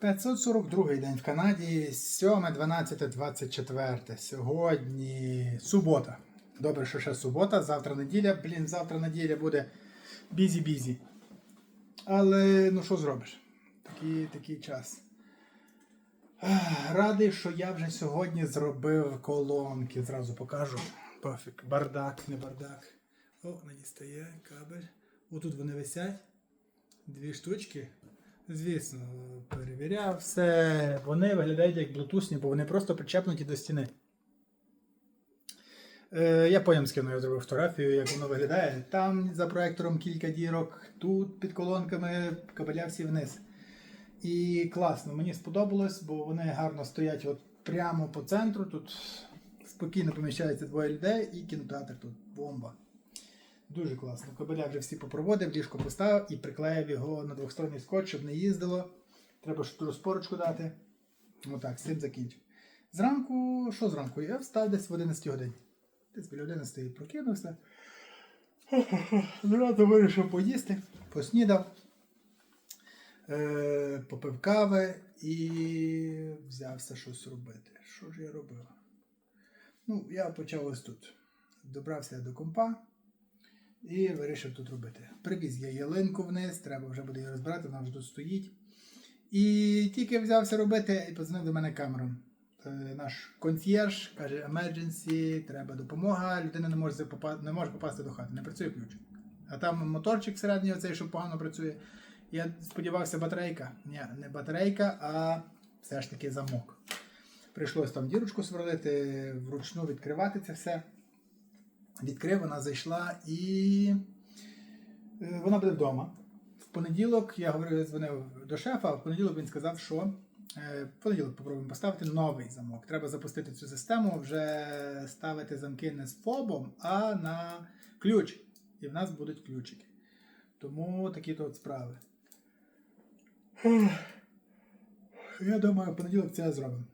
542 день в Канаді, 7, 12, 24. Сьогодні субота. Добре, що ще субота, завтра неділя. Блін, завтра неділя буде бізі-бізі. Але ну що зробиш? Такий, такий час. Радий, що я вже сьогодні зробив колонки. Зразу покажу. Пофіг. Бардак, не бардак. О, не дістає кабель. Отут вони висять. Дві штучки. Звісно, перевіряв все. Вони виглядають як блутусні, бо вони просто причепнуті до стіни. Е, я потім скину, я зробив фотографію, як воно виглядає. Там за проектором кілька дірок, тут під колонками кабеля всі вниз. І класно, мені сподобалось, бо вони гарно стоять от прямо по центру. Тут спокійно поміщається двоє людей і кінотеатр тут бомба. Дуже класно. Кабеля вже всі попроводив, ліжко поставив і приклеїв його на двосторонній скотч, щоб не їздило. Треба ж розпорочку дати. Отак, з цим закінчив. Зранку, що зранку? Я встав десь в 11 годині. Десь біля 11 прокинувся. Зразу вирішив поїсти, поснідав, е, попив кави і взявся щось робити. Що ж я робив? Ну, я почав ось тут. Добрався до компа і вирішив тут робити. Привіз я ялинку вниз, треба вже буде її розбирати, вона вже тут стоїть. І тільки взявся робити, і подзвонив до мене Камерон. Е, Наш консьєрж каже, emergency, треба допомога. Людина не може, попа- не може попасти до хати, не працює ключ. А там моторчик всередині, оцей, що погано працює. Я сподівався, батарейка. Ні, не батарейка, а все ж таки замок. Прийшлось там дірочку сверлити, вручну відкривати це все. Відкрив, вона зайшла і е, вона буде вдома. В понеділок я говорив, дзвонив до шефа, а в понеділок він сказав, що е, в понеділок попробуємо поставити новий замок. Треба запустити цю систему, вже ставити замки не з фобом, а на ключ. І в нас будуть ключики. Тому такі то от справи. Я думаю, в понеділок це зробимо.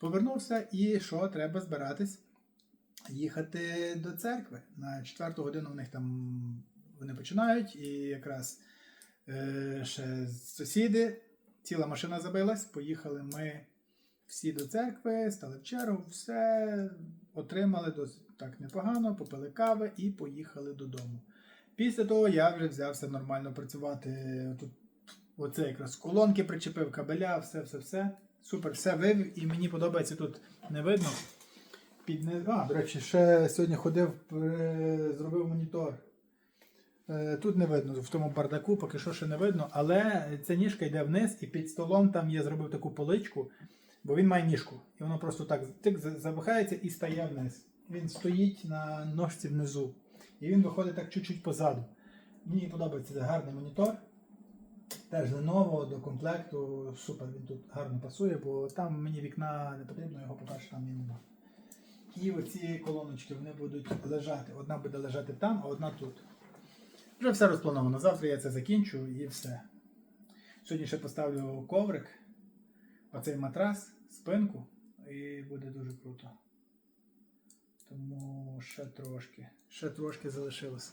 Повернувся і що, треба збиратись їхати до церкви. На четверту годину в них там вони починають, і якраз е, ще сусіди, ціла машина забилась, поїхали ми всі до церкви, стали в чергу, все отримали досить так непогано, попили кави і поїхали додому. Після того я вже взявся нормально працювати. Тут оце якраз колонки причепив, кабеля, все, все, все. Супер, все вивів, і мені подобається тут не видно. Під не... А, до речі, ще сьогодні ходив, зробив монітор. Е, Тут не видно, в тому бардаку поки що ще не видно, але ця ніжка йде вниз, і під столом там я зробив таку поличку, бо він має ніжку. І воно просто так тик, за- і стає вниз. Він стоїть на ножці внизу. І він виходить так чуть-чуть позаду. Мені подобається це гарний монітор. Теж Lenovo до комплекту. Супер, він тут гарно пасує, бо там мені вікна не потрібно, його по-перше там і нема. І оці колоночки вони будуть лежати. Одна буде лежати там, а одна тут. Вже все розплановано. Завтра я це закінчу і все. Сьогодні ще поставлю коврик, оцей матрас, спинку, і буде дуже круто. Тому ще трошки, ще трошки залишилось.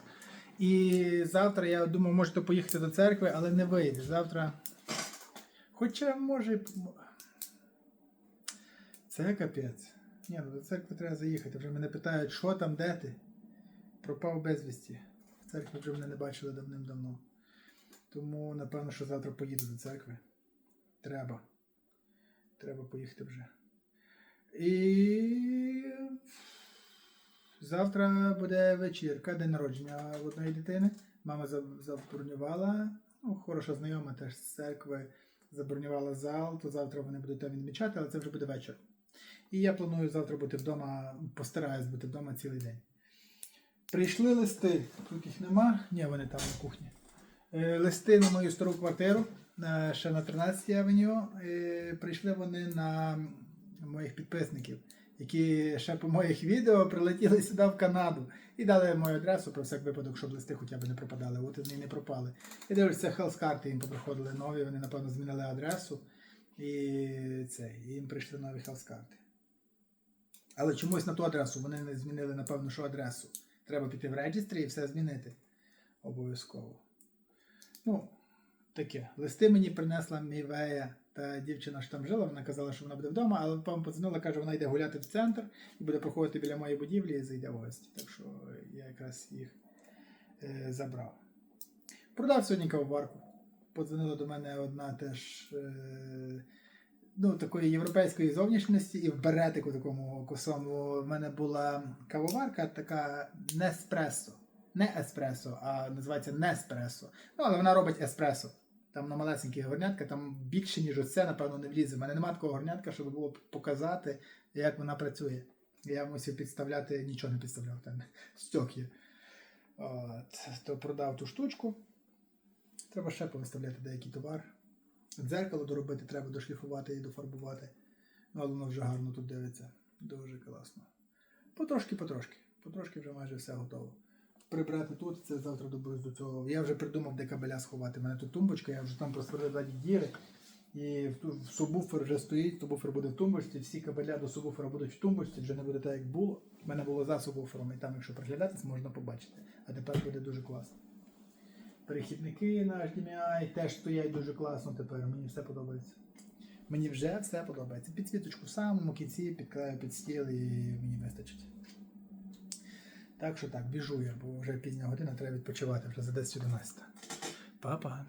І завтра я думаю, можете поїхати до церкви, але не вийде. Завтра. Хоча може. Це капець. Ні, ну до церкви треба заїхати. Вже мене питають, що там, де ти? Пропав безвісті. В церкві вже мене не бачили давним-давно. Тому, напевно, що завтра поїду до церкви. Треба. Треба поїхати вже. І завтра буде вечірка, день народження одної дитини. Мама забронювала. Ну, хороша знайома теж з церкви забронювала зал, то завтра вони будуть там відмічати, але це вже буде вечір. І я планую завтра бути вдома, постараюсь бути вдома цілий день. Прийшли листи, тут їх нема, ні, вони там на кухні. Е, Листи на мою стару квартиру, ще на 13 авеню. Е, Прийшли вони на моїх підписників, які ще по моїх відео прилетіли сюди в Канаду і дали мою адресу про всяк випадок, щоб листи хоча б не пропадали. От вони і не пропали. Я дивлюся, хелс-карти їм поприходили нові, вони, напевно, змінили адресу. І це, їм прийшли нові хелс-карти. Але чомусь на ту адресу вони не змінили, напевно, що адресу. Треба піти в реєстрі і все змінити. Обов'язково. Ну, таке. Листи мені принесла Мівея Та дівчина ж там жила, вона казала, що вона буде вдома, але потім подзвонила, каже, вона йде гуляти в центр і буде проходити біля моєї будівлі і зайде в гості. Так що я якраз їх е, забрав. Продав сьогодні кавоварку. Подзвонила до мене одна теж е, ну, такої європейської зовнішності і в беретику такому косому. В мене була кавоварка така Неспресо. Не еспресо, а називається Неспресо. Ну, але вона робить еспресо. Там на малесенькі горнятка, там більше, ніж оце, напевно, не влізе. У мене немає такого горнятка, щоб було показати, як вона працює. Я мусив підставляти, нічого не підставляв, там стьок то продав ту штучку. Треба ще повиставляти деякий товар. Дзеркало доробити, треба дошліфувати і дофарбувати. Ну, але воно вже гарно тут дивиться. Дуже класно. Потрошки, потрошки. Вже майже все готово. Прибрати тут, це завтра доберусь до цього. Я вже придумав, де кабеля сховати. У мене тут тумбочка, я вже там просверлив діри. І в, в вже стоїть, субвуфер буде в тумбочці, всі кабеля до субвуфера будуть в тумбочці, вже не буде так, як було. У мене було за субвуфером, і там, якщо приглядатись, можна побачити. А тепер буде дуже класно. Перехідники на HDMI теж стоять дуже класно тепер. Мені все подобається. Мені вже все подобається. Підсвіточку в самому кінці підклею під стіл і мені вистачить. Так що так, біжу я, бо вже пізня година, треба відпочивати вже за 10-11. Па-па.